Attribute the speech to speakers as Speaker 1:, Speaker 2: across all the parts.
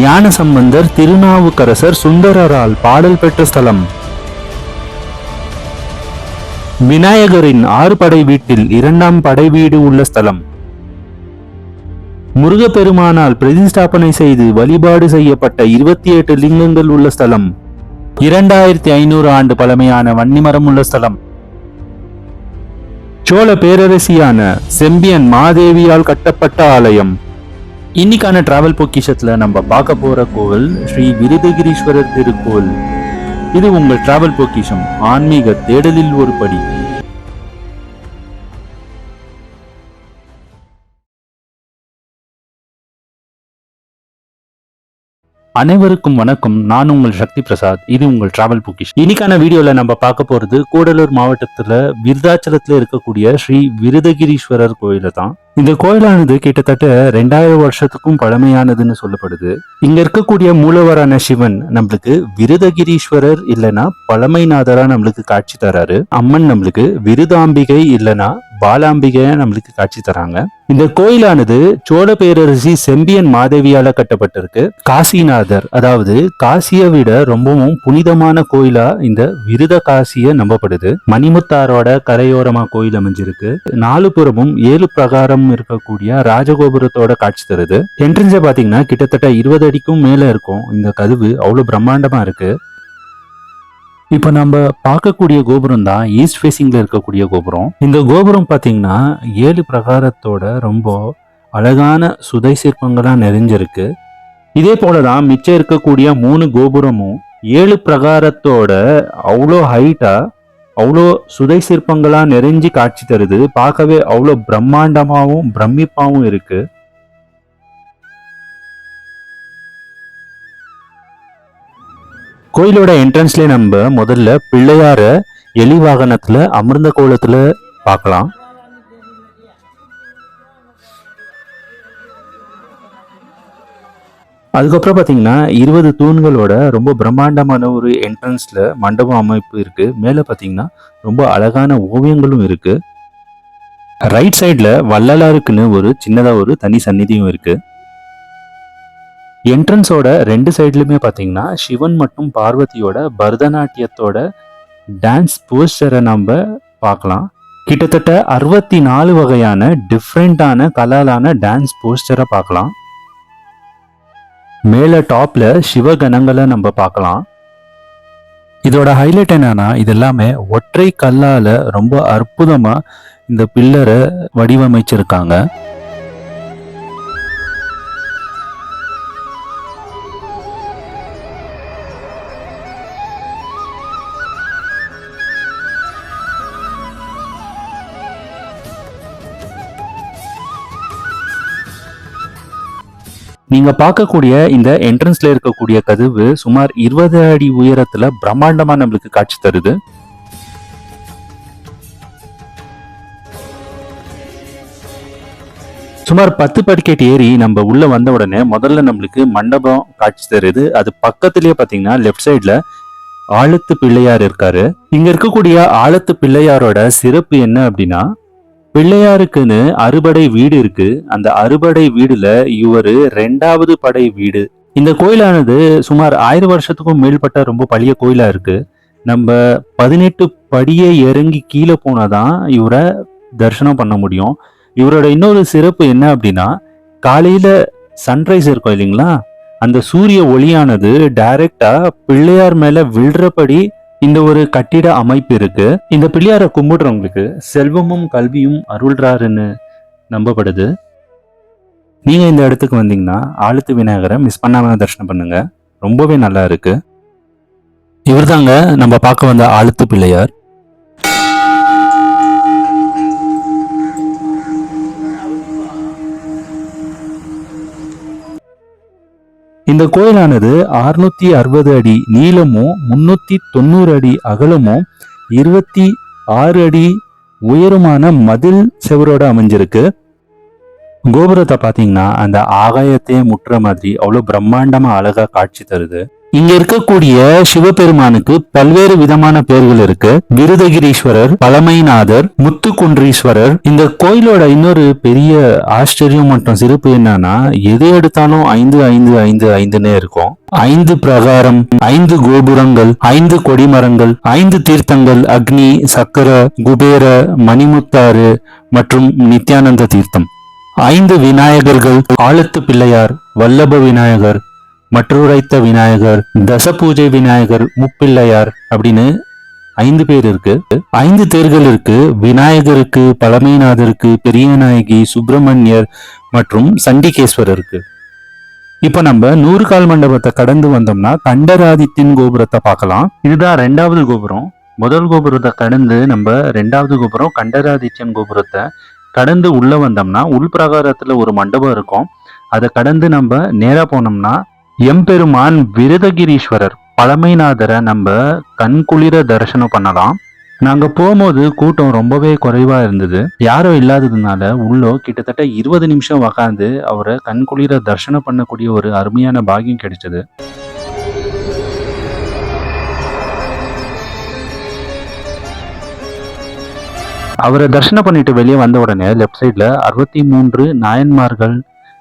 Speaker 1: ஞான சம்பந்தர் திருநாவுக்கரசர் சுந்தரரால் பாடல் பெற்ற ஸ்தலம். விநாயகரின் ஆறு படை வீட்டில் இரண்டாம் படை வீடு உள்ள ஸ்தலம். முருகப்பெருமானால் பிரதிஷ்டாபனை செய்து வழிபாடு செய்யப்பட்ட இருபத்தி எட்டு லிங்கங்கள் உள்ள ஸ்தலம். இரண்டாயிரத்தி ஐநூறு ஆண்டு பழமையான வன்னிமரம் உள்ள ஸ்தலம். சோழ பேரரசியான செம்பியன் மாதேவியால் கட்டப்பட்ட ஆலயம். இன்னைக்கான டிராவல் பொக்கிஷத்தில் நம்ம பார்க்க போகிற கோவில் ஸ்ரீ விருதகிரீஸ்வரர் திருக்கோவில். இது உங்கள் டிராவல் பொக்கிஷம். ஆன்மீக தேடலில் ஒரு படி. அனைவருக்கும் வணக்கம். நான் உங்கள் சக்தி பிரசாத். இது உங்கள் டிராவல் புக்கிஷ் இன்னைக்கான வீடியோல நம்ம பார்க்க போறது கூடலூர் மாவட்டத்துல விருதாச்சலத்துல இருக்கக்கூடிய ஸ்ரீ விருதகிரீஸ்வரர் கோயில தான். இந்த கோயிலானது கிட்டத்தட்ட ரெண்டாயிரம் வருஷத்துக்கும் பழமையானதுன்னு சொல்லப்படுது. இங்க இருக்கக்கூடிய மூலவரான சிவன் நம்மளுக்கு விருதகிரீஸ்வரர் இல்லனா பழமைநாதரா நம்மளுக்கு காட்சி தராரு. அம்மன் நம்மளுக்கு விருதாம்பிகை இல்லனா பாலாம்பிகை நம்மளுக்கு காட்சி தராங்க. இந்த கோயிலானது சோழ பேரரசி செம்பியன் மாதேவியால கட்டப்பட்டிருக்கு. காசிநாதர் அதாவது காசியை விட ரொம்பவும் புனிதமான கோயிலா இந்த விருத காசிய நம்பப்படுது. மணிமுத்தாரோட கரையோரமா கோயில் அமைஞ்சிருக்கு. நாலு புறமும் ஏழு பிரகாரம் இருக்கக்கூடிய ராஜகோபுரத்தோட காட்சி தருது. என்ட்ரன்ஸை பாத்தீங்கன்னா கிட்டத்தட்ட இருபது அடிக்கும் மேல இருக்கும். இந்த கதவு அவ்வளவு பிரம்மாண்டமா இருக்கு. இப்போ நம்ம பார்க்கக்கூடிய கோபுரம் தான் ஈஸ்ட் ஃபேசிங்ல இருக்கக்கூடிய கோபுரம். இந்த கோபுரம் பார்த்தீங்கன்னா ஏழு பிரகாரத்தோட ரொம்ப அழகான சுதை சிற்பங்களா நிறைஞ்சிருக்கு. இதே போல தான் மிச்சம் இருக்கக்கூடிய மூணு கோபுரமும் ஏழு பிரகாரத்தோட அவ்வளோ ஹைட்டா அவ்வளோ சுதை சிற்பங்களா நிறைஞ்சு காட்சி தருது. பார்க்கவே அவ்வளோ பிரம்மாண்டமாகவும் பிரமிப்பாகவும் இருக்குது கோயிலோட என்ட்ரன்ஸ்லேயே நம்ம முதல்ல பிள்ளையார எலி வாகனத்தில் அமிர்ந்த கோலத்தில் பார்க்கலாம். அதுக்கப்புறம் பார்த்தீங்கன்னா இருபது தூண்களோட ரொம்ப பிரம்மாண்டமான ஒரு என்ட்ரன்ஸில் மண்டபம் அமைப்பு இருக்குது மேலே பார்த்தீங்கன்னா ரொம்ப அழகான ஓவியங்களும் இருக்குது ரைட் சைடில் வள்ளலாருக்குன்னு ஒரு சின்னதாக ஒரு தனி சந்நிதியும் இருக்குது என்ட்ரன்ஸோட ரெண்டு சைட்லையுமே பார்த்தீங்கன்னா சிவன் மற்றும் பார்வதியோட பரதநாட்டியத்தோட டான்ஸ் போஸ்டரை நம்ம பார்க்கலாம் கிட்டத்தட்ட அறுபத்தி நாலு வகையான டிஃப்ரெண்டான கலாலான டான்ஸ் போஸ்டரை பார்க்கலாம் மேலே டாப்பில் சிவகணங்களை நம்ம பார்க்கலாம் இதோட ஹைலைட் என்னன்னா இது எல்லாமே ஒற்றை கல்லால் ரொம்ப அற்புதமாக இந்த பில்லரை வடிவமைச்சிருக்காங்க. நீங்க பார்க்கக்கூடிய இந்த என்ட்ரன்ஸ்ல இருக்கக்கூடிய கதவு சுமார் இருபது அடி உயரத்துல பிரம்மாண்டமா நம்மளுக்கு காட்சி தருது. சுமார் பத்து படிக்கட்டு ஏறி நம்ம உள்ள வந்த உடனே முதல்ல நம்மளுக்கு மண்டபம் காட்சி தருது. அது பக்கத்திலேயே பாத்தீங்கன்னா லெஃப்ட் சைட்ல ஆழத்து பிள்ளையார் இருக்காரு. இங்க இருக்கக்கூடிய ஆழத்து பிள்ளையாரோட சிறப்பு என்ன அப்படின்னா பிள்ளையாருக்குன்னு அறுபடை வீடு இருக்கு. அந்த அறுபடை வீடுல இவரு ரெண்டாவது படை வீடு. இந்த கோயிலானது சுமார் ஆயிரம் வருஷத்துக்கும் மேல்பட்ட ரொம்ப பழைய கோயிலா இருக்கு. நம்ம பதினெட்டு படியை இறங்கி கீழே போனாதான் இவரை தரிசனம் பண்ண முடியும். இவரோட இன்னொரு சிறப்பு என்ன அப்படின்னா காலையில சன்ரைஸ் இருக்கும் இல்லைங்களா? அந்த சூரிய ஒளியானது டைரக்டா பிள்ளையார் மேல விழுறபடி இந்த ஒரு கட்டிட அமைப்பு இருக்கு. இந்த பிள்ளையாரை கும்பிடுறவங்களுக்கு செல்வமும் கல்வியும் அருள்றாருன்னு நம்பப்படுது. நீங்க இந்த இடத்துக்கு வந்தீங்கன்னா ஆழுத்து விநாயகரை மிஸ் பண்ணாம தரிசனம் பண்ணுங்க. ரொம்பவே நல்லா இருக்கு. இவர்தாங்க நம்ம பார்க்க வந்த ஆழுத்து பிள்ளையார். இந்த கோயிலானது அறுநூத்தி அறுபது அடி நீளமும் முன்னூத்தி தொண்ணூறு அடி அகலமும் இருபத்தி ஆறு அடி உயரமான மதில் செவரோட அமைஞ்சிருக்கு. கோபுரத்தை பார்த்தீங்கன்னா அந்த ஆகாயத்தையே முட்டுற மாதிரி அவ்வளோ பிரம்மாண்டமாக அழகாக காட்சி தருது. இங்க இருக்கக்கூடிய சிவபெருமானுக்கு பல்வேறு விதமான பெயர்கள் இருக்கு. விருதகிரீஸ்வரர் பழமைநாதர் முத்துக்குன்றீஸ்வரர். இந்த கோயிலோட இன்னொரு பெரிய ஆச்சரியம் மற்றும் சிறப்பு என்னன்னா எது எடுத்தாலும் ஐந்து ஐந்து ஐந்து ஐந்துன்னே இருக்கும். ஐந்து பிரகாரம் ஐந்து கோபுரங்கள் ஐந்து கொடிமரங்கள் ஐந்து தீர்த்தங்கள் அக்னி சக்கர குபேர மணிமுத்தாறு மற்றும் நித்யானந்த தீர்த்தம். ஐந்து விநாயகர்கள் ஆழத்து பிள்ளையார் வல்லப விநாயகர் மற்றுரைத்த விநாயகர் தசபூஜை விநாயகர் முப்பிள்ளையார் அப்படின்னு ஐந்து பேர் இருக்கு. ஐந்து தேர்கள் இருக்கு. விநாயகருக்கு பழமைநாதருக்கு பெரியநாயகி சுப்பிரமணியர் மற்றும் சண்டிகேஸ்வரருக்கு இப்ப நம்ம நூறு கால் மண்டபத்தை கடந்து வந்தோம்னா கண்டராதித்தின் கோபுரத்தை பார்க்கலாம். இதுதான் ரெண்டாவது கோபுரம். முதல் கோபுரத்தை கடந்து நம்ம ரெண்டாவது கோபுரம் கண்டராதித்யன் கோபுரத்தை கடந்து உள்ள வந்தோம்னா உள் பிரகாரத்துல ஒரு மண்டபம் இருக்கும். அதை கடந்து நம்ம நேரா போனோம்னா எம்பெருமான் விருதகிரீஸ்வரர் பழமைநாதரை நம்ம கண்குளிர தரிசனம் பண்ணலாம். நாங்க போகும்போது கூட்டம் ரொம்பவே குறைவா இருந்தது. யாரும் இல்லாததுனால உள்ளோ கிட்டத்தட்ட இருபது நிமிஷம் உக்காந்து அவரை கண்குளிர தரிசனம் பண்ணக்கூடிய ஒரு அருமையான பாகியம் கிடைச்சது. அவரை தரிசனம் பண்ணிட்டு வெளியே வந்த உடனே லெஃப்ட் சைடில் அறுபத்தி மூன்று நாயன்மார்கள்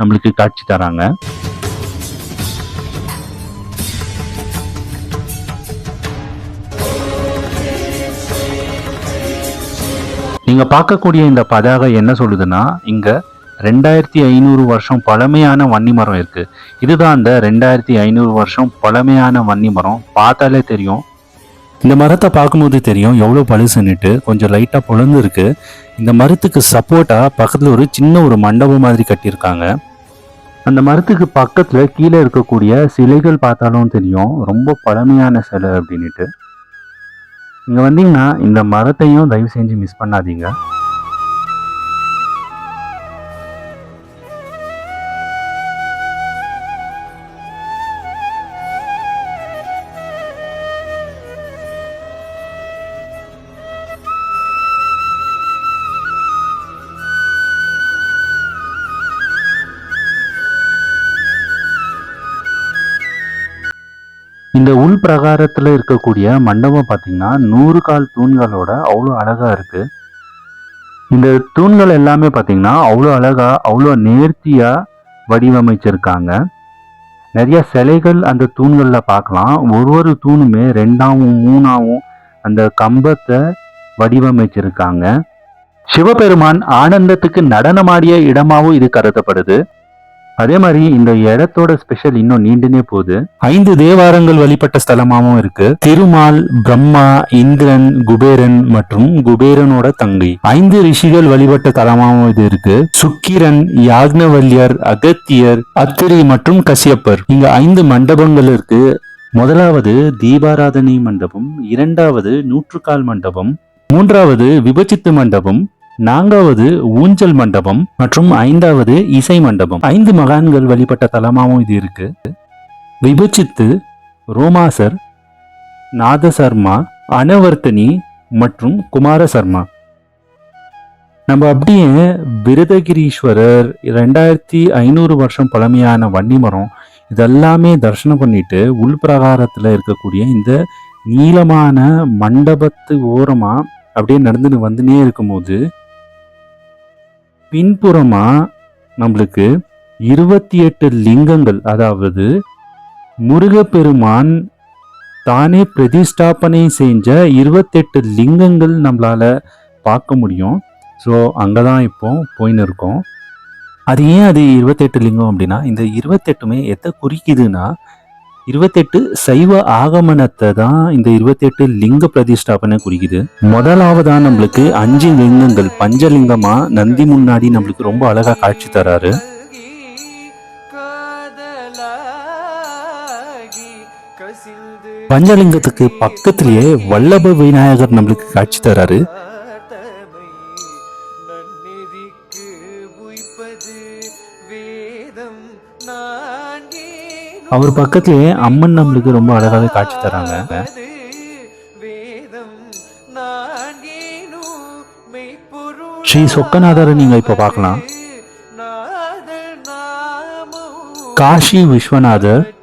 Speaker 1: நம்மளுக்கு காட்சி தராங்க. நீங்க பார்க்கக்கூடிய இந்த பதாகை என்ன சொல்லுதுன்னா இங்க ரெண்டாயிரத்தி ஐநூறு வருஷம் பழமையான வன்னி மரம் இருக்கு. இதுதான் அந்த ரெண்டாயிரத்தி ஐநூறு வருஷம் பழமையான வன்னி மரம். பார்த்தாலே தெரியும். இந்த மரத்தை பார்க்கும்போது தெரியும் எவ்வளோ பழுசுன்னுட்டு. கொஞ்சம் லைட்டாக பொழந்து இருக்கு இந்த மரத்துக்கு சப்போர்ட்டாக பக்கத்தில் ஒரு சின்ன ஒரு மண்டபம் மாதிரி கட்டியிருக்காங்க. அந்த மரத்துக்கு பக்கத்தில் கீழே இருக்கக்கூடிய சிலைகள் பார்த்தாலும் தெரியும். ரொம்ப பழமையான சிலை அப்படின்னுட்டு. இங்கே வந்தீங்கன்னா இந்த மரத்தையும் தயவு செஞ்சு மிஸ் பண்ணாதீங்க. இந்த உள் பிரகாரத்தில் இருக்கக்கூடிய மண்டபம் பார்த்தீங்கன்னா நூறு கால் தூண்களோட அவ்வளோ அழகா இருக்கு. இந்த தூண்கள் எல்லாமே பார்த்தீங்கன்னா அவ்வளோ அழகா அவ்வளோ நேர்த்தியா வடிவமைச்சிருக்காங்க. நிறைய சிலைகள் அந்த தூண்களில் பார்க்கலாம் ஒரு ஒரு தூணுமே ரெண்டாவும் மூணாவும் அந்த கம்பத்தை வடிவமைச்சிருக்காங்க. சிவபெருமான் ஆனந்தத்துக்கு நடனமாடிய இடமாகவும் இது கருதப்படுது. அதே மாதிரி இந்த இடத்தோட ஸ்பெஷல் இன்னும் நீண்டுனே போகுது. ஐந்து தேவாரங்கள் வழிபட்ட ஸ்தலமாவும் இருக்கு. திருமால் பிரம்மா இந்திரன் குபேரன் மற்றும் குபேரனோட தங்கை. ஐந்து ரிஷிகள் வழிபட்ட தலமாவும் இது இருக்கு. சுக்கிரன் யாக்னவல்யர் அகத்தியர் அத்திரி மற்றும் கசியப்பர். இங்க ஐந்து மண்டபங்கள் இருக்கு. முதலாவது தீபாராதனை மண்டபம் இரண்டாவது நூற்றுக்கால் மண்டபம் மூன்றாவது விபச்சித்து மண்டபம் நான்காவது ஊஞ்சல் மண்டபம் மற்றும் ஐந்தாவது இசை மண்டபம். ஐந்து மகான்கள் வழிபட்ட தலமாகவும் இது இருக்கு. விபச்சித்து ரோமாசர் நாதசர்மா அனவர்த்தனி மற்றும் குமார சர்மா நம்ம அப்படியே விருதகிரீஸ்வரர் ரெண்டாயிரத்தி ஐநூறு வருஷம் பழமையான வன்னிமரம் இதெல்லாமே தரிசனம் பண்ணிட்டு உள்பிரகாரத்தில் இருக்கக்கூடிய இந்த நீளமான மண்டபத்து ஓரமாக அப்படியே நடந்துன்னு வந்துனே இருக்கும்போது பின்புறமா நம்மளுக்கு இருபத்தி எட்டு லிங்கங்கள் அதாவது முருகப்பெருமான் தானே பிரதிஷ்டாபனை செஞ்ச இருபத்தெட்டு லிங்கங்கள் நம்மளால பார்க்க முடியும். ஸோ அங்கே தான் இப்போ போயின்னு இருக்கோம். அது ஏன் அது இருபத்தெட்டு லிங்கம் அப்படின்னா இந்த இருபத்தெட்டுமே எதை குறிக்குதுன்னா இருபத்தெட்டு சைவ ஆகமனத்தை தான் இந்த இருபத்தெட்டு லிங்க பிரதிஷ்டாபனை குறிக்குது. முதலாவதா நம்மளுக்கு அஞ்சு லிங்கங்கள் பஞ்சலிங்கமா நந்தி முன்னாடி நம்மளுக்கு ரொம்ப அழகா காட்சி தராரு. பஞ்சலிங்கத்துக்கு பக்கத்திலேயே வல்லப விநாயகர் நம்மளுக்கு காட்சி தராரு. அவர் பக்கத்திலேயே அம்மன் நம்மளுக்கு ரொம்ப அழகாவே காட்சி தராங்க. ஸ்ரீ சொக்கநாதரை நீங்க இப்ப பார்க்கலாம். காஷி விஸ்வநாதர்.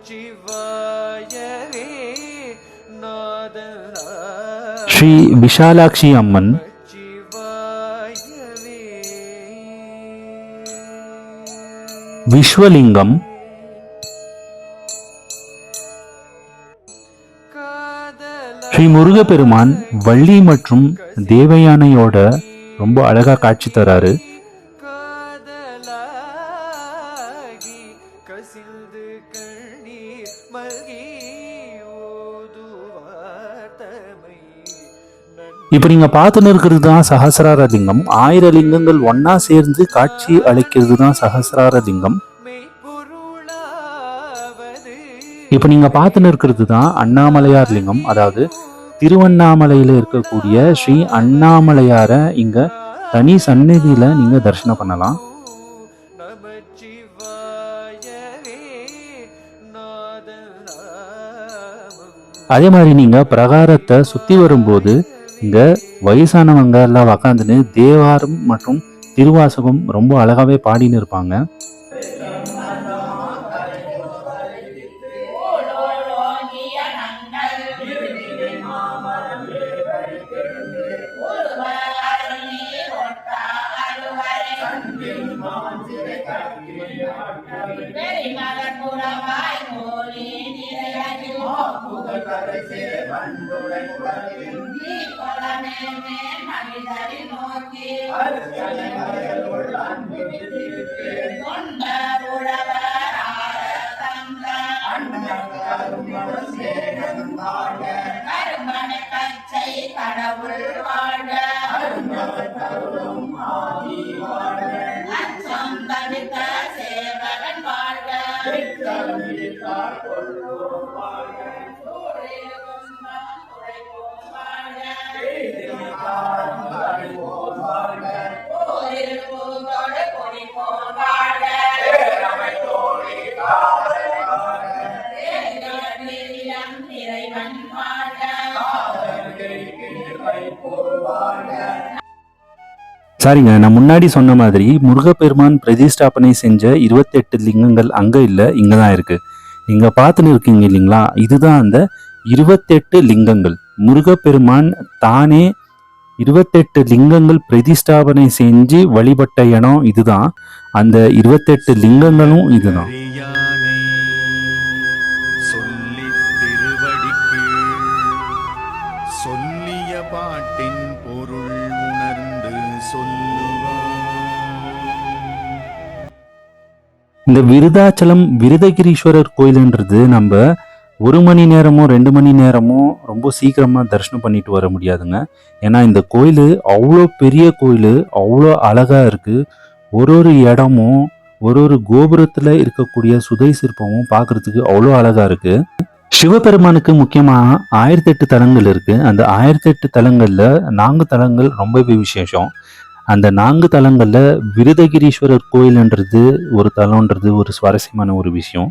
Speaker 1: ஸ்ரீ விஷாலாட்சி அம்மன். விஸ்வலிங்கம். ஸ்ரீ முருகப்பெருமான் வள்ளி மற்றும் தேவயானையோட ரொம்ப அழகா காட்சி தராரு. இப்ப நீங்க பார்த்துன்னு இருக்கிறது தான் சஹசிரார லிங்கம். ஆயிர லிங்கங்கள் ஒன்னா சேர்ந்து காட்சி அளிக்கிறது தான் சஹசிரார லிங்கம். இப்போ நீங்கள் பார்த்துன்னு இருக்கிறது தான் அண்ணாமலையார் லிங்கம். அதாவது திருவண்ணாமலையில் இருக்கக்கூடிய ஸ்ரீ அண்ணாமலையாரை இங்கே தனி சந்நிதியில் நீங்கள் தரிசனம் பண்ணலாம். அதே மாதிரி நீங்கள் பிரகாரத்தை சுற்றி வரும்போது இங்கே வயசானவங்க எல்லாம் உக்காந்துன்னு தேவாரம் மற்றும் திருவாசகம் ரொம்ப அழகாவே பாடின்னு இருப்பாங்க.
Speaker 2: கடவுள்
Speaker 1: சரிங்க நான் முன்னாடி சொன்ன மாதிரி முருகப்பெருமான் பிரதிஷ்டாபனை செஞ்ச இருபத்தெட்டு லிங்கங்கள் அங்கே இல்லை இங்கே தான் இருக்குது நீங்கள் பார்த்துன்னு இருக்கீங்க இல்லைங்களா? இதுதான் அந்த இருபத்தெட்டு லிங்கங்கள். முருகப்பெருமான் தானே இருபத்தெட்டு லிங்கங்கள் பிரதிஷ்டாபனை செஞ்சு வழிபட்ட இடம் இதுதான். அந்த இருபத்தெட்டு லிங்கங்களும் இதுதான். இந்த விருதாச்சலம் விருதகிரீஸ்வரர் கோயிலுன்றது நம்ம ஒரு மணி நேரமோ ரெண்டு மணி நேரமோ ரொம்ப சீக்கிரமாக தரிசனம் பண்ணிட்டு வர முடியாதுங்க. ஏன்னா இந்த கோயில் அவ்வளோ பெரிய கோயில் அவ்வளோ அழகாக இருக்குது ஒரு ஒரு இடமும் ஒரு ஒரு கோபுரத்தில் இருக்கக்கூடிய சுதை சிற்பமும் பார்க்குறதுக்கு அவ்வளோ அழகாக இருக்குது சிவபெருமானுக்கு முக்கியமாக ஆயிரத்தெட்டு தலங்கள் இருக்குது அந்த ஆயிரத்தெட்டு தலங்களில் நான்கு தலங்கள் ரொம்பவே விசேஷம். அந்த நான்கு தலங்களில் விருதகிரீஸ்வரர் கோயில்ன்றது ஒரு தலம்ன்றது ஒரு சுவாரஸ்யமான ஒரு விஷயம்.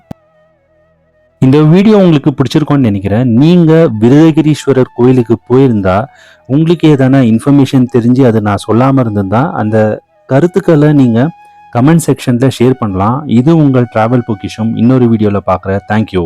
Speaker 1: இந்த வீடியோ உங்களுக்கு பிடிச்சிருக்கோன்னு நினைக்கிறேன். நீங்கள் விருதகிரீஸ்வரர் கோயிலுக்கு போயிருந்தா உங்களுக்கு ஏதான இன்ஃபர்மேஷன் தெரிஞ்சு அதை நான் சொல்லாமல் இருந்திருந்தா அந்த கருத்துக்களை நீங்கள் கமெண்ட் செக்ஷனில் ஷேர் பண்ணலாம். இது உங்கள் ட்ராவல் பொக்கிஷம். இன்னொரு வீடியோவில் பார்க்குறேன் தேங்க்யூ